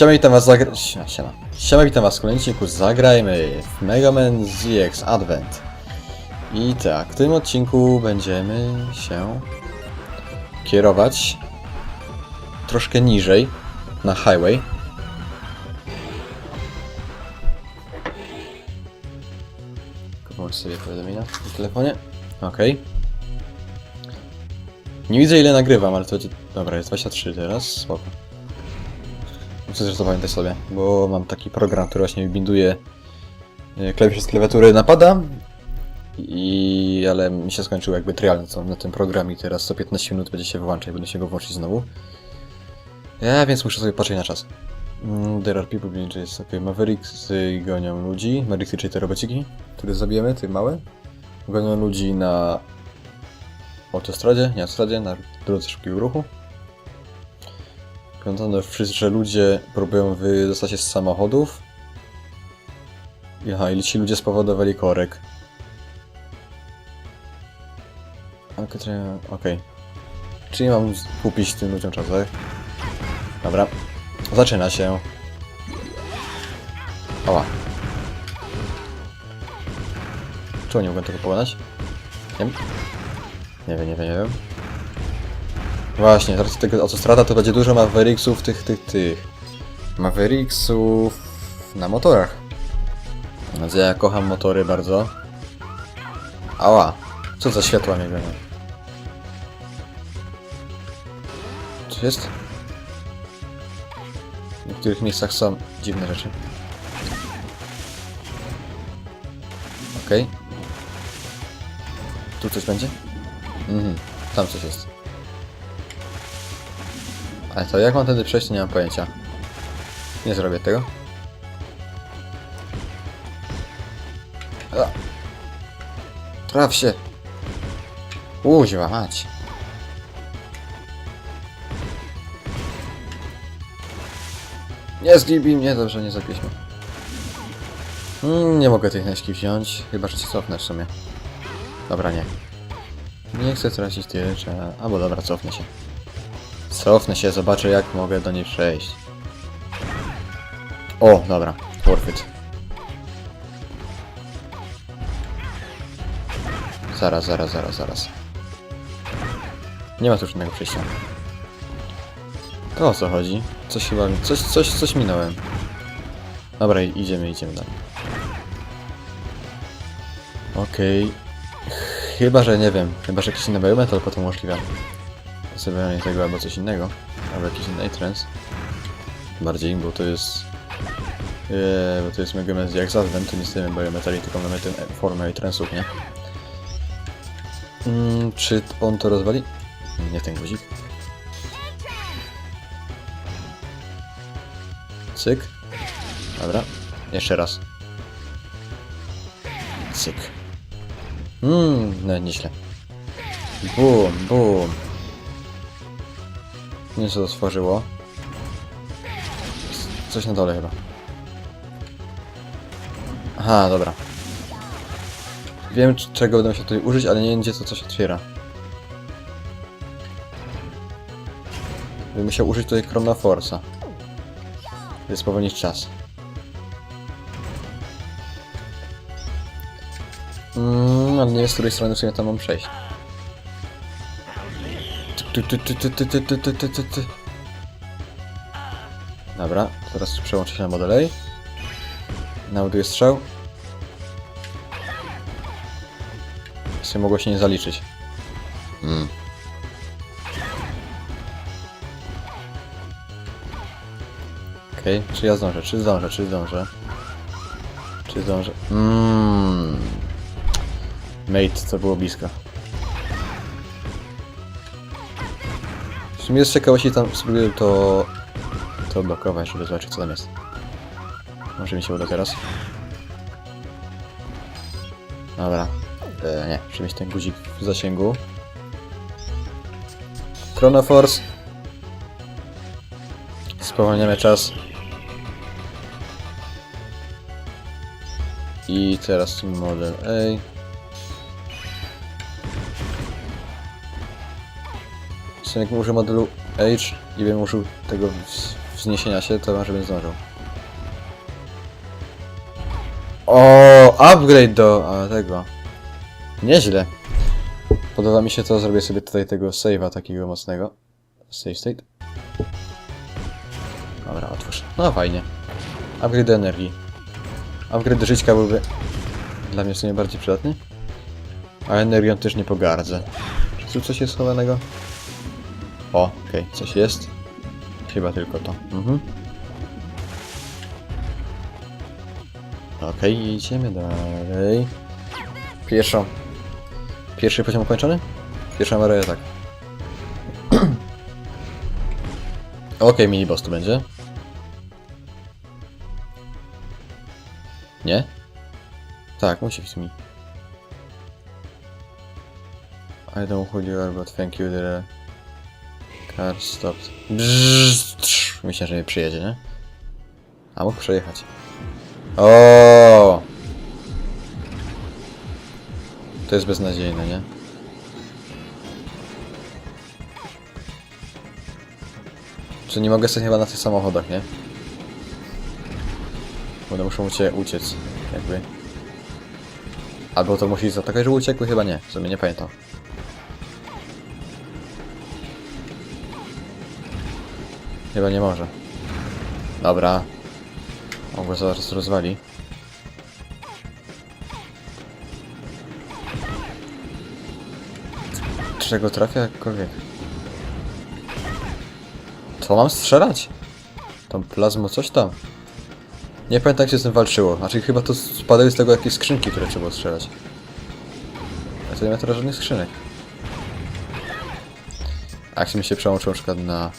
Siema, witam was, zagra... Siema, siema. Siema, witam was w kolejnym odcinku Zagrajmy w Mega Man ZX Advent. I tak, w tym odcinku będziemy się kierować troszkę niżej, na highway. Włącz sobie powiadomienia w telefonie. Okej. Nie widzę ile nagrywam, ale to będzie... Dobra, jest 23 teraz, spoko. Muszę zresztą pamiętać sobie, bo mam taki program, który właśnie binduje e, klawisze z klawiatury napada i ale mi się skończył jakby trial na, tym programie teraz co 15 minut będzie się wyłączać, będę się go włączyć znowu. Ja więc muszę sobie patrzeć na czas. Mm, There are people being chased. Okay, Mavericks gonią ludzi. Mavericks, czyli te robociki, które zabijemy, te małe. Gonią ludzi na autostradzie, nie autostradzie, na drodze szybkiego ruchu. Pamiętam, że ludzie próbują wydostać się z samochodów. Aha, i ci ludzie spowodowali korek. Okej. Okay. Czyli mam kupić tym ludziom czas, tak? Dobra. Zaczyna się. Ała. Czemu nie mogę tego pokonać? Nie wiem. Nie wiem, nie wiem, nie wiem. Właśnie, z racji tego autostrada to będzie dużo Mavericksów tych, tych, tych. Mavericksów na motorach. Więc ja kocham motory bardzo. Ała, co za światła mnie gonią. Co jest? W niektórych miejscach są dziwne rzeczy. Okej. Tu coś będzie? Mhm, tam coś jest. Ale to jak mam wtedy przejść, nie mam pojęcia. Nie zrobię tego. A. Traf się! Uziła mać. Nie zgibi mnie, dobrze, nie zapiśmy. Mm, nie mogę tej neczki wziąć, chyba że się cofnę w sumie. Dobra, nie. Nie chcę tracić tyle, czy... Albo dobra, cofnę się. Cofnę się, zobaczę jak mogę do niej przejść. O, dobra, worth it. Zaraz, zaraz, zaraz, zaraz. Nie ma tu już innego przejścia. To o co chodzi? Coś chyba... Coś, coś, coś minąłem. Dobra, idziemy, idziemy dalej. Okej. Chyba, że nie wiem. Chyba, że jakiś inny biometal potem umożliwia. Zabranie tego albo coś innego. Albo jakiś inny trans. Bardziej, bo to jest... Eee, bo to jest Mega Man jak Advent, to nie stajemy biometali, tylko mamy tę formę transów, nie? Mm, czy on to rozwali? Nie ten guzik. Cyk. Dobra. Jeszcze raz. Cyk. Mmm, no nieźle. Bum, bum. Nie co to stworzyło. Coś na dole chyba. Aha, dobra. Wiem czego będę musiał tutaj użyć, ale nie wiem gdzie to coś otwiera. Bym musiał użyć tutaj Chroma Force'a. By spowolnić czas. Mm, ale nie wiem z której strony w sumie tam mam przejść. Dobra, teraz przełączę się na model A. Naładuję strzał. Sobie mogło się nie zaliczyć. Mm. Okej, czy ja zdążę, czy zdążę, czy zdążę? Czy zdążę? Mmm. Mate, to było blisko. Sumie z ciekawości tam spróbuję to... to blokować, żeby zobaczyć co tam jest. Może mi się uda teraz. Dobra. E, nie, mieć ten guzik w zasięgu. Chrono Force. Spowalniamy czas. I teraz model A. Sobie użył modelu H i bym użył tego wzniesienia się, to może bym zdążył. O, upgrade do a, tego. Nieźle. Podoba mi się to, zrobię sobie tutaj tego save'a takiego mocnego. Save state. Dobra, otwórz. No fajnie. Upgrade do energii. Upgrade do żyćka byłby dla mnie w sumie bardziej przydatny. A energią też nie pogardzę. Czy tu coś jest schowanego? O, okej, coś jest. Chyba tylko to. Mhm. Okej, idziemy dalej. Pierwszą. Pierwszy poziom ukończony? Pierwsza Maria tak. Okej, mini boss tu będzie. Nie? Tak, musi być mi. I don't hold you but thank you, the Bzzz, trz. Myślę, że mnie przyjedzie, nie? A mógł przejechać. O! To jest beznadziejne, nie? Czy nie mogę sobie chyba na tych samochodach, nie? One muszą ucie uciec, jakby. Albo to musi zaatakować, że uciekły? Chyba nie, w sumie nie pamiętam. Chyba nie może. Dobra. O, bo zaraz rozwali. Czego trafia jakkolwiek? Co mam strzelać? Tą plazmo coś tam. Nie pamiętam jak się z tym walczyło. Znaczy chyba to spadały z tego jakieś skrzynki, które trzeba strzelać. Ja to nie ma teraz żadnych skrzynek. A jak się mi się przełączył na przykład na...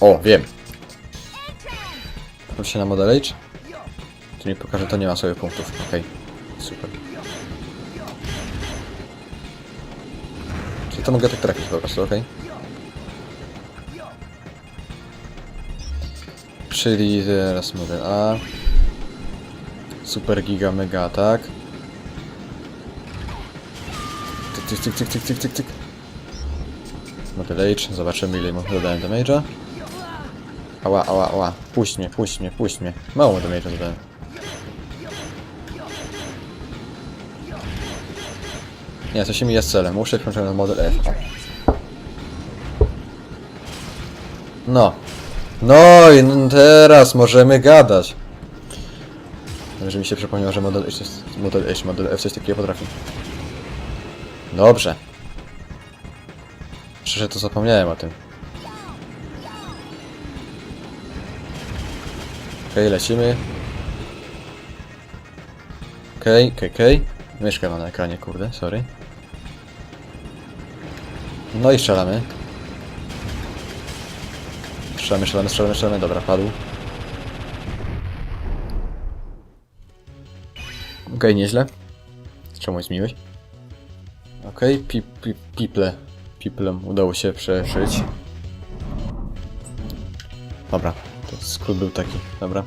O, wiem. Przełącz się na Model Age. Tu mi pokaże, to nie ma sobie punktów. Okej, super. Czyli to mogę tak trafić po prostu, okej? Czyli teraz model A. Super giga mega atak. Tyk, tyk, tyk, tyk, tyk, tyk, tyk. Model H, zobaczymy ile mu dodałem damage'a. Ała, ała, ała. Puść mnie, puść mnie, puść mnie. Mało mu damage'a dodałem. Nie, się mi jest celem. Muszę wziąć na model F. No. No i teraz możemy gadać. Że mi się przypomniało, że model H jest model H, model F coś takiego potrafi. Dobrze. Szczerze to zapomniałem o tym. Okej, lecimy. Okej, okej, okej. Myszkę mam na ekranie, kurde, sorry. No i strzelamy. Strzelamy, strzelamy, strzelamy, strzelamy. Dobra, padł. Okej, nieźle. Czemu jest miłość? Okej, pi, pi, piple. Piplem udało się przeżyć. Dobra, skrót był taki, dobra.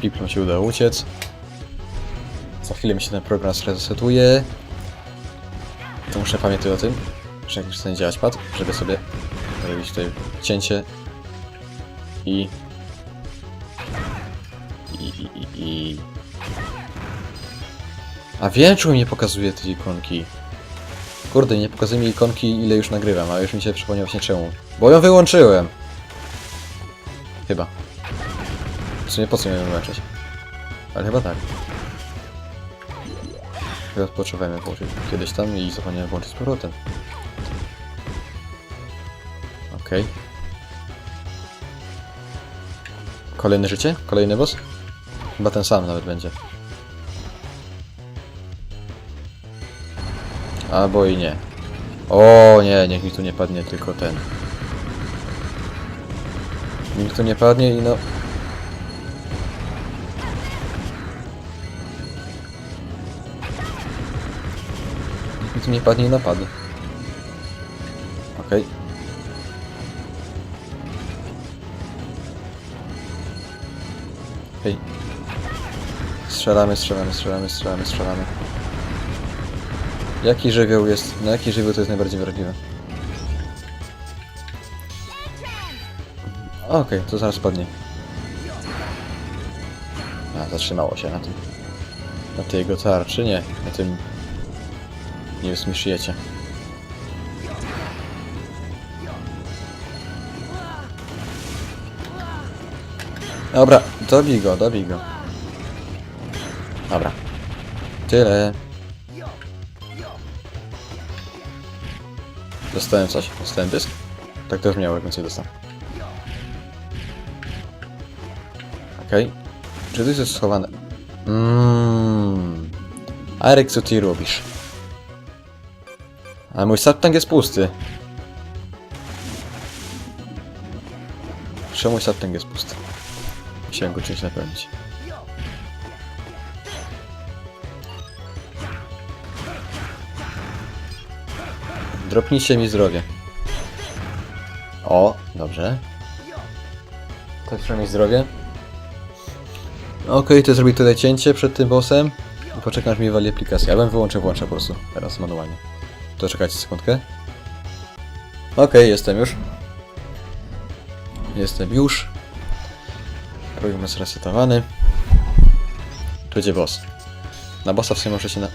Piplem się udało uciec. Za chwilę mi się ten program zresetuje. To muszę pamiętać o tym, że jak już zacznie działać pad, żeby sobie robić tutaj cięcie i... I, i, i, i... A wiem, czemu mi nie pokazuje tej ikonki. Kurde, nie pokazuje mi ikonki, ile już nagrywam, a już mi się przypomniał właśnie czemu. Bo ją wyłączyłem! Chyba. W sumie po co ją wyłączyć? Ale chyba tak. Chyba odpoczywałem ją włączyć kiedyś tam i zapomniałem włączyć z powrotem. Okej. Kolejne życie? Kolejny boss? Chyba ten sam nawet będzie. Albo i nie. O nie, niech mi tu nie padnie tylko ten. Nikt tu nie padnie i no... Nikt tu nie padnie i napadł. Okej. Hej. Strzelamy, strzelamy, strzelamy, strzelamy, strzelamy. Jaki żywioł jest, na jaki żywioł to jest najbardziej wrażliwy? Okej, to zaraz padnie. A, zatrzymało się na tym. Na tej jego tarczy, nie. Na tym... Nie jest mi szyjecie. Dobra, dobij go, dobij go. Dobra. Tyle. Dostałem coś. Dostałem dysk? Tak to brzmiało, jak więcej dostał. Okej. Czy to jest schowane? Mmm. Arek, co ty robisz? A mój satang jest pusty. Czemu satang jest pusty? Musiałem go czymś napełnić. Dropnijcie mi zdrowie. O, dobrze. To przynajmniej zdrowie. Okej, to zrobię tutaj cięcie przed tym bossem. I poczekam, aż mi wali aplikację. Ja bym wyłączył, włączę po prostu. Teraz manualnie. To czekajcie sekundkę. Okej, jestem już. Jestem już. Program jest resetowany. Tu będzie boss. Na bossa w sumie muszę się na...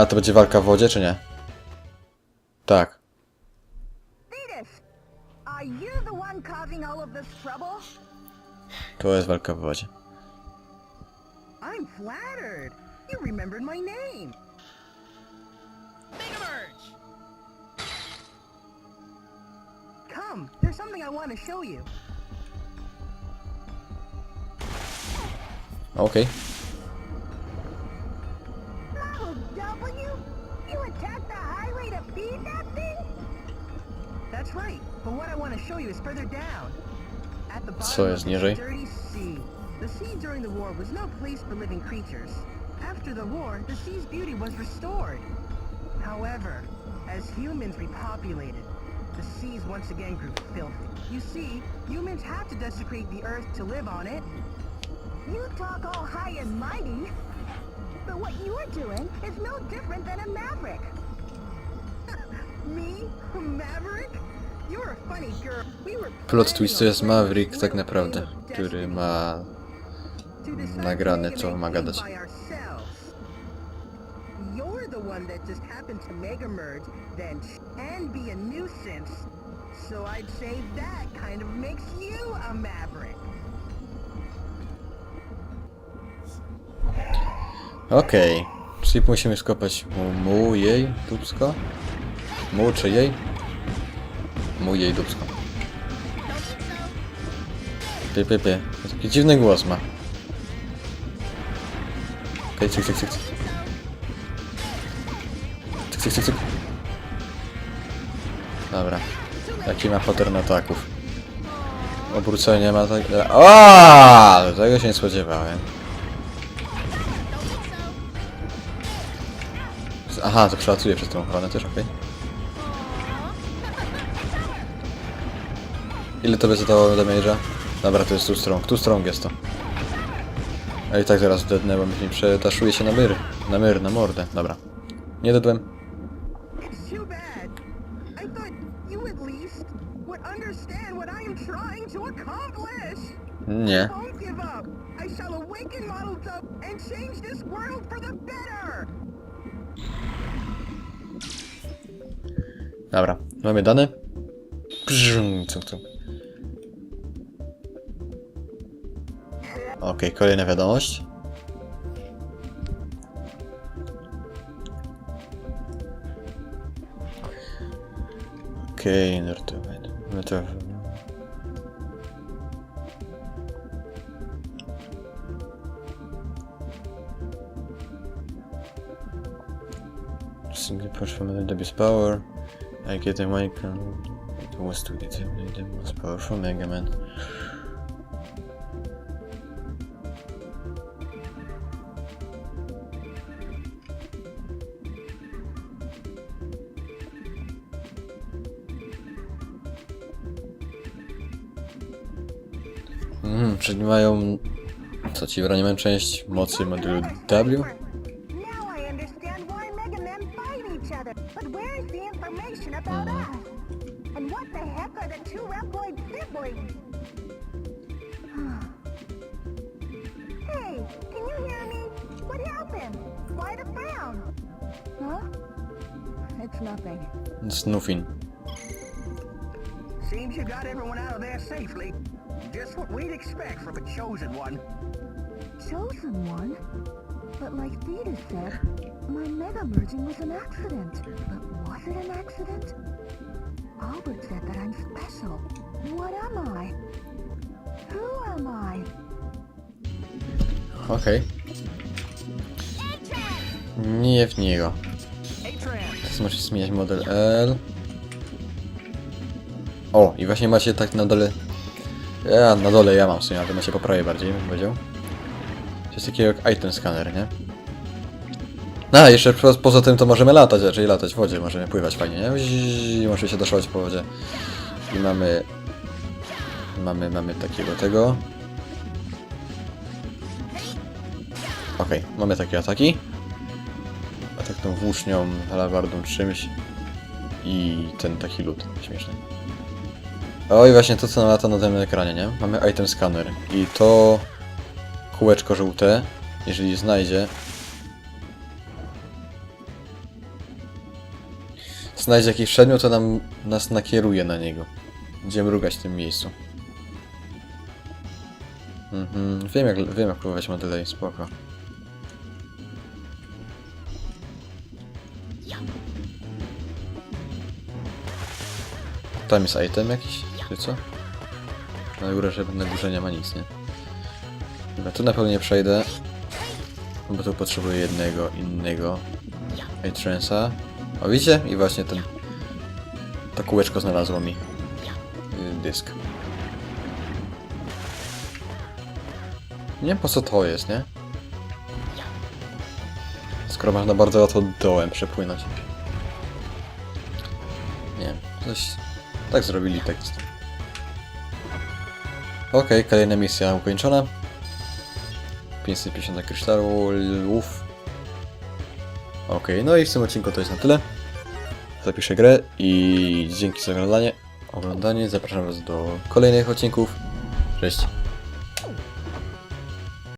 A, to będzie walka w wodzie, czy nie? Trouble? To jest walka w wodzie. I'm flattered. You remembered my name. Come, there's something I want to show you. Okej. Model W? You attacked the highway to feed that thing? That's right, but what I want to show you is further down. At the bottom jest of this niżej? dirty sea. The sea during the war was no place for living creatures. After the war, the sea's beauty was restored. However, as humans repopulated, the seas once again grew filthy. You see, humans had to desecrate the earth to live on it. You talk all high and mighty, but what you're doing is no different than a maverick. Me? Maverick? You're a funny girl. We were Plot twist to jest Maverick tak naprawdę, który ma nagrane, co ma gadać. You're the one that just happened to mega merge, then and be a nuisance. So I'd say that kind of makes you a maverick. Okej. Czyli musimy skopać mu, mu jej dubsko? Mu czy jej? Mu jej dubsko. Py, py, py. Taki dziwny głos ma. Okej, cyk, cyk, cyk. cyk. Cyk, cyk, cyk, cyk. Dobra. Jaki ma pattern ataków. Obrócenie ma tak... O! Tego się nie spodziewałem. Aha, to przelatuje przez tą ochronę też, okej. Ile to by zadało damage'a? Dobra, to jest tu strong. Tu strong jest to. A i tak zaraz dednę, bo mi przetaszuje się na myr. Na myr, na mordę. Dobra. Nie dedłem. It's Dobra. Mamy dane. Cuk. Okej, kolejna wiadomość. Okej, nurtować. No to... Simply push from the power. I get a mic and it was to determine the most powerful Mega Man. Mhm, czyli mają... Co ci broni część mocy modulu W? Snuffin. Seems you got everyone out of there safely. Just what we'd expect from a chosen one. Chosen one? But like Theta said, my mega merging was an accident. But was it an accident? Albert said that I'm special. What am I? Who am I? Okej. Nie w niego. Możecie zmieniać model L. O, i właśnie macie tak na dole... Ja na dole ja mam w sumie, ale to macie po prawej bardziej, bym powiedział. Coś takiego jak item scanner, nie? A, jeszcze po, poza tym to możemy latać, raczej latać w wodzie, możemy pływać fajnie, nie? I możemy się doszować po wodzie. I mamy... Mamy, mamy takiego tego. Okej, mamy takie ataki. Atak tą włócznią, alabardą, czymś. I ten taki lód śmieszny. O i właśnie to co lata na tym ekranie, nie? Mamy item scanner. I to kółeczko żółte, jeżeli znajdzie, znajdzie jakiś przedmiot, to nam nas nakieruje na niego. Będziemy mrugać w tym miejscu. Mhm, wiem jak, wiem jak próbować modele, spoko. Tam jest item jakiś, czy co? Na górze, żeby na górze nie ma nic, nie? Dobra, tu na pewno nie przejdę. Bo tu potrzebuję jednego innego Atransa. O widzicie? I właśnie ten... To kółeczko znalazło mi. y, Dysk. Nie wiem po co to jest, nie? Skoro można bardzo łatwo dołem przepłynąć. Nie wiem, coś... Tak zrobili tekst. Okej, kolejna misja ukończona. 550 kryształów. Okej, no i w tym odcinku to jest na tyle. Zapiszę grę i dzięki za oglądanie. Oglądanie. Zapraszam Was do kolejnych odcinków. Cześć.